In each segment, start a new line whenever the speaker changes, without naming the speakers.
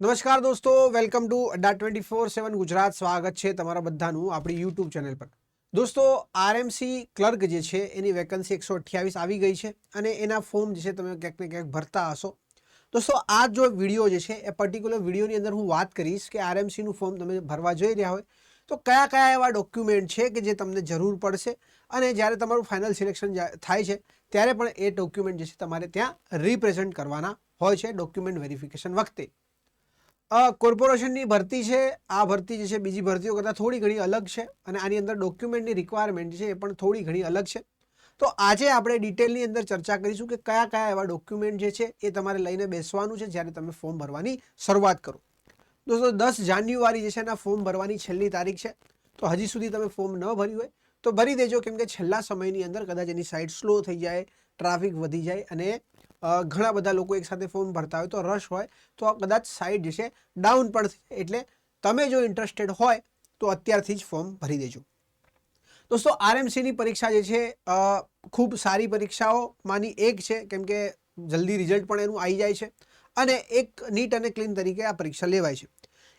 નમસ્કાર દોસ્તો, welcome to Adda twenty four seven Gujarat. સ્વાગત છે તમારા બધાનું આપણી યુટ્યુબ ચેનલ પર. દોસ્તો, આરએમસી ક્લર્ક જે છે, એની વેકન્સી એકસો અઠ્યાવીસ આવી ગઈ છે અને એના ફોર્મ જે છે, તમે ક્યાંક ને ક્યાંક ભરતા હશો. દોસ્તો આ જો વીડિયો જે છે, એ પર્ટિક્યુલર વિડીયોની અંદર હું વાત કરીશ કે આરએમસીનું ફોર્મ તમે ભરવા જઈ રહ્યા હોય, તો કયા કયા એવા ડોક્યુમેન્ટ છે કે જે તમને જરૂર પડશે અને જ્યારે તમારું ફાઇનલ સિલેક્શન થાય છે, ત્યારે પણ એ ડોક્યુમેન્ટ જે છે, તમારે ત્યાં રિપ્રેઝેન્ટ કરવાના હોય છે, ડોક્યુમેન્ટ વેરિફિકેશન વખતે. કોર્પોરેશનની ભરતી છે. આ ભરતી જે છે, બીજી ભરતીઓ કરતાં થોડી ઘણી અલગ છે અને આની અંદર ડોક્યુમેન્ટની રિક્વાયરમેન્ટ છે, એ પણ થોડી ઘણી અલગ છે. તો આજે આપણે ડિટેલની અંદર ચર્ચા કરીશું કે કયા કયા એવા ડોક્યુમેન્ટ જે છે, એ તમારે લઈને બેસવાનું છે જ્યારે તમે ફોર્મ ભરવાની શરૂઆત કરો. દોસ્તો, દસ જાન્યુઆરી જે છે, એના ફોર્મ ભરવાની છેલ્લી તારીખ છે. તો હજી સુધી તમે ફોર્મ ન ભર્યું હોય, તો ભરી દેજો કેમ કે છેલ્લા સમયની અંદર કદાચ એની સાઇટ સ્લો થઈ જાય, ટ્રાફિક વધી જાય અને ઘણા બધા લોકો એકસાથે ફોર્મ ભરતા હોય તો રશ હોય, તો કદાચ સાઈડ જે છે ડાઉન પણ એટલે તમે જો ઇન્ટરેસ્ટેડ હોય, તો અત્યારથી જ ફોર્મ ભરી દેજો. દોસ્તો આરએમસીની પરીક્ષા જે છે ખૂબ સારી પરીક્ષાઓમાંની એક છે, કેમ કે જલ્દી રિઝલ્ટ પણ એનું આવી જાય છે અને એક નીટ અને ક્લીન તરીકે આ પરીક્ષા લેવાય છે.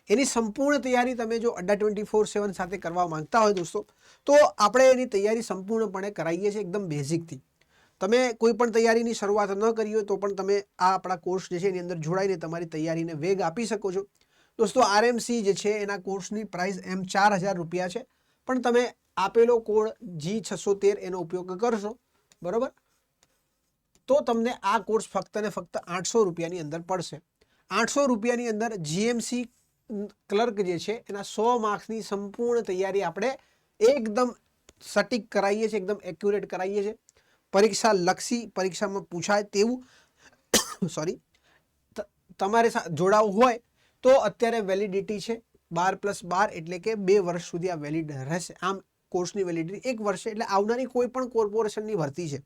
એની સંપૂર્ણ તૈયારી તમે જો અડ્ડા ટ્વેન્ટી ફોર સેવન સાથે કરવા માંગતા હોય દોસ્તો, તો આપણે એની તૈયારી સંપૂર્ણપણે કરાવીએ છીએ એકદમ બેઝિકથી તમે કોઈ પણ તૈયારીની શરૂઆત ન કરી હોય તો પણ તમે આ આપણા કોર્સ જે છે એની અંદર જોડાઈને તમારી તૈયારીને વેગ આપી શકો છો. દોસ્તો આરએમસી જે છે એના કોર્સની પ્રાઇસ એમ ચાર હજાર રૂપિયા છે. પણ તમે આપેલો કોડ જી છસો તેર એનો ઉપયોગ કરશો, બરાબર? તો તમને આ કોર્સ ફક્ત ને ફક્ત આઠસો રૂપિયાની અંદર પડશે. આઠસો રૂપિયાની અંદર જીએમસી ક્લર્ક જે છે એના સો માર્ક્સની સંપૂર્ણ તૈયારી આપણે એકદમ સટીક કરાવીએ છીએ, એકદમ એક્યુરેટ કરાવીએ છીએ. પરીક્ષા લક્ષી પરીક્ષામાં પૂછાય તેવું સોરી તમારે જોડાવું હોય તો અત્યારે વેલિડિટી છે બાર પ્લસ બાર એટલે કે બે વર્ષ સુધી આ વેલિડ રહેશે. આમ કોર્સની વેલિડિટી એક વર્ષે એટલે આવનારી કોઈ પણ કોર્પોરેશનની ભરતી છે.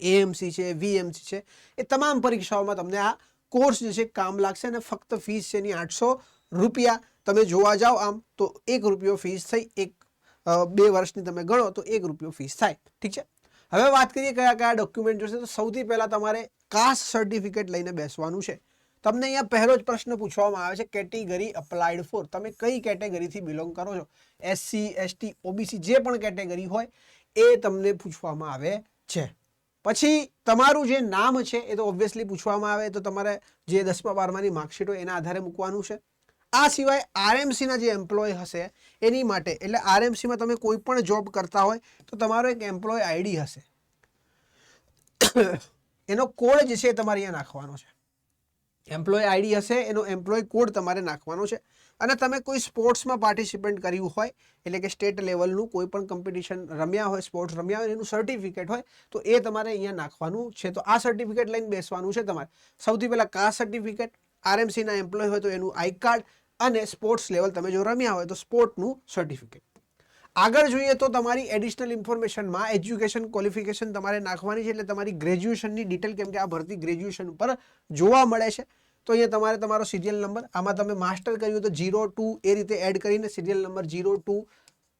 એએમસી છે વીએમસી છે, એ તમામ પરીક્ષાઓમાં તમને આ કોર્સ જે છે કામ લાગશે અને ફક્ત ફીસ છે એની આઠસો રૂપિયા તમે જોવા જાઓ આમ તો એક રૂપિયો ફીસ થઈ, એક બે વર્ષની તમે ગણો તો એક રૂપિયો ફીસ થાય. ઠીક છે? હવે વાત કરીએ કયા કયા ડોક્યુમેન્ટ જોશે, તો સૌથી પહેલાં તમારે કાસ્ટ સર્ટિફિકેટ લઈને બેસવાનું છે. તમને અહીંયા પહેલો જ પ્રશ્ન પૂછવામાં આવે છે કેટેગરી અપ્લાઇડ ફોર તમે કઈ કેટેગરીથી બિલોંગ કરો છો? એસસી એસટી ઓબીસી જે પણ કેટેગરી હોય, એ તમને પૂછવામાં આવે છે. પછી તમારું જે નામ છે, એ તો ઓબ્વિયસલી પૂછવામાં આવે, તો તમારે જે દસમા બારમાની માર્કશીટ હોય, એના આધારે મૂકવાનું છે. આ સિવાય આરએમસીના જે એમ્પ્લોય હશે, એની માટે, એટલે આરએમસીમાં તમે કોઈ પણ જોબ કરતા હોય, તો તમારો એક એમ્પ્લોય આઈડી હશે. એનો કોડ જે છે એ તમારે અહીંયા નાખવાનો છે. એમ્પ્લોય આઈડી હશે, એનો એમ્પ્લોય કોડ તમારે નાખવાનો છે. અને તમે કોઈ સ્પોર્ટ્સમાં પાર્ટિસિપેટ કર્યું હોય, એટલે કે સ્ટેટ લેવલનું કોઈ પણ કોમ્પિટિશન રમ્યા હોય સ્પોર્ટ્સ રમ્યા હોય, એનું સર્ટિફિકેટ હોય, તો એ તમારે અહીંયા નાખવાનું છે. તો આ સર્ટિફિકેટ લઈને બેસવાનું છે તમારે. સૌથી પહેલાં કાસ્ટ સર્ટિફિકેટ આરએમસીના એમ્પ્લોય હોય તો એનું આઈ કાર્ડ અને સ્પોર્ટ્સ લેવલ તમે જો રમ્યા હોય તો સ્પોર્ટનું સર્ટિફિકેટ આગળ જોઈએ તો તમારી એડિશનલ ઇન્ફોર્મેશનમાં એજ્યુકેશન ક્વોલિફિકેશન તમારે નાખવાની છે એટલે તમારી ગ્રેજ્યુએશનની ડિટેલ કેમ કે આ ભરતી ગ્રેજ્યુએશન ઉપર જોવા મળે છે. તો અહીંયા તમારે તમારો સિરિયલ નંબર આમાં તમે માસ્ટર કર્યું તો જીરો ટુ એ રીતે એડ કરીને સિરિયલ નંબર જીરો ટુ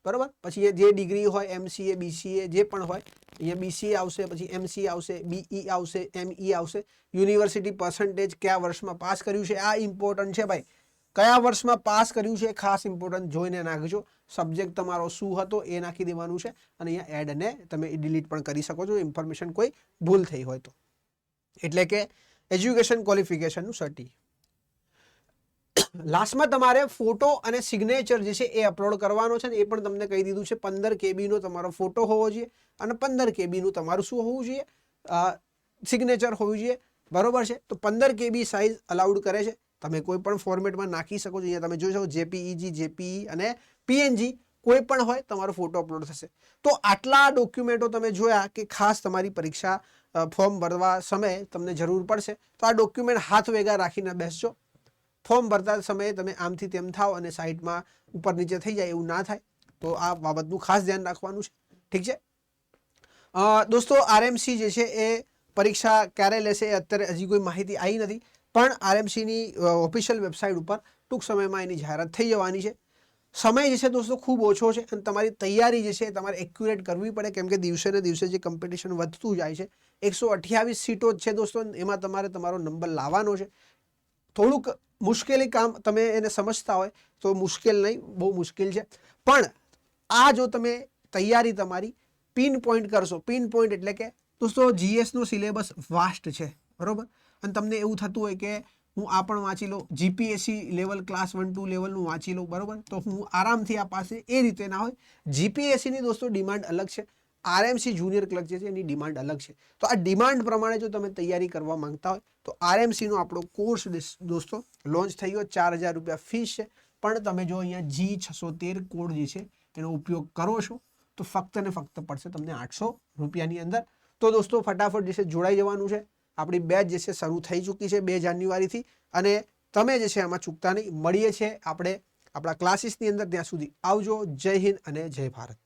બરાબર? પછી એ જે ડિગ્રી હોય એમસીએ બીસીએ જે પણ હોય, અહીંયા બીસીએ આવશે, પછી એમસી આવશે બીઈ આવશે એમઈ આવશે. યુનિવર્સિટી પર્સન્ટેજ કયા વર્ષમાં પાસ કર્યું છે? આ ઇમ્પોર્ટન્ટ છે ભાઈ. કયા વર્ષમાં પાસ કર્યું છે ખાસ ઇમ્પોર્ટન્ટ જોઈને નાખજો. સબ્જેક્ટ તમારો શું હતો એ નાખી દેવાનું છે. અને અહીંયા એડને તમે ડિલીટ પણ કરી શકો છો. ઇન્ફોર્મેશન કોઈ ભૂલ થઈ હોય તો. એટલે કે એજ્યુકેશન ક્વોલિફિકેશનનું સર્ટી લાસ્ટમાં તમારે ફોટો અને સિગ્નેચર જે છે એ અપલોડ કરવાનો છે એ પણ તમને કહી દીધું છે, પંદર કેબીનો તમારો ફોટો હોવો જોઈએ અને પંદર કેબીનું તમારું શું હોવું જોઈએ? સિગ્નેચર હોવું જોઈએ. બરોબર છે? તો પંદર કેબી સાઇઝ અલાઉડ કરે છે. તમે કોઈ પણ ફોર્મેટમાં નાખી શકો છો. અહીંયા તમે જોઈ શકો જેપીઈજી જેપીઈ અને પીએનજી કોઈ પણ હોય તમારો ફોટો અપલોડ થશે. તો આટલા ડોક્યુમેન્ટો તમે જોયા કે ખાસ તમારી પરીક્ષા ફોર્મ ભરવા સમયે તમને જરૂર પડશે. તો આ ડોક્યુમેન્ટ હાથ વેગા રાખીને બેસજો. ફોર્મ ભરતા સમયે તમે આમથી તેમ થાવ અને સાઈડમાં ઉપર નીચે થઈ જાય એવું ના થાય, તો આ બાબતનું ખાસ ધ્યાન રાખવાનું છે. ઠીક છે? દોસ્તો, આરએમસી જે છે એ પરીક્ષા ક્યારે લેશે અત્યારે હજી કોઈ માહિતી આવી નથી, પણ આરએમસીની ઓફિશિયલ વેબસાઇટ ઉપર ટૂંક સમયમાં એની જાહેરાત થઈ જવાની છે. સમય જે છે દોસ્તો ખૂબ ઓછો છે અને તમારી તૈયારી જે છે તમારે એક્યુરેટ કરવી પડે, કેમ કે દિવસે ને દિવસે જે કોમ્પિટિશન વધતું જાય છે, એકસો અઠ્યાવીસ સીટો જ છે દોસ્તો, એમાં તમારે તમારો નંબર લાવવાનો છે. થોડુંક મુશ્કેલી કામ તમે એને સમજતા હોય તો મુશ્કેલ નહીં, બહુ મુશ્કેલ છે. પણ આ જો તમે તૈયારી તમારી, પિન પોઈન્ટ કરશો, પિન પોઈન્ટ એટલે કે દોસ્તો જીએસનો સિલેબસ વાસ્ટ છે, બરાબર? અને તમને એવું થતું હોય કે હું આ પણ વાંચી લઉં GPSC level class one two લેવલનું વાંચી લઉં, બરોબર? તો હું આરામથી આ પાસે એ રીતે ના હોય. જીપીએસસીની દોસ્તો ડિમાન્ડ અલગ છે. આરએમસી જુનિયર ક્લર્ક જે છે, એની ડિમાન્ડ અલગ છે. તો આ ડિમાન્ડ પ્રમાણે જો તમે તૈયારી કરવા માંગતા હોય, તો આરએમસીનો આપણો કોર્સ દોસ્તો, લોન્ચ થઈ ગયો, ચાર હજાર રૂપિયા ફીસ છે. પણ તમે જો અહીંયા જી છસો તેર કોડ જે છે, એનો ઉપયોગ કરો છો, તો ફક્ત ને ફક્ત પડશે તમને આઠસો રૂપિયાની અંદર. તો દોસ્તો, ફટાફટ જે છે, જોડાઈ જવાનું છે. આપણી બેચ જે છે, શરૂ થઈ ચૂકી છે બે જાન્યુઆરીથી. અને તમે જે છે, આમાં ચૂકતા નહીં. મળીએ છીએ આપણે આપણા ક્લાસીસની અંદર. ત્યાં સુધી આવજો. જય હિન્દ અને જય ભારત.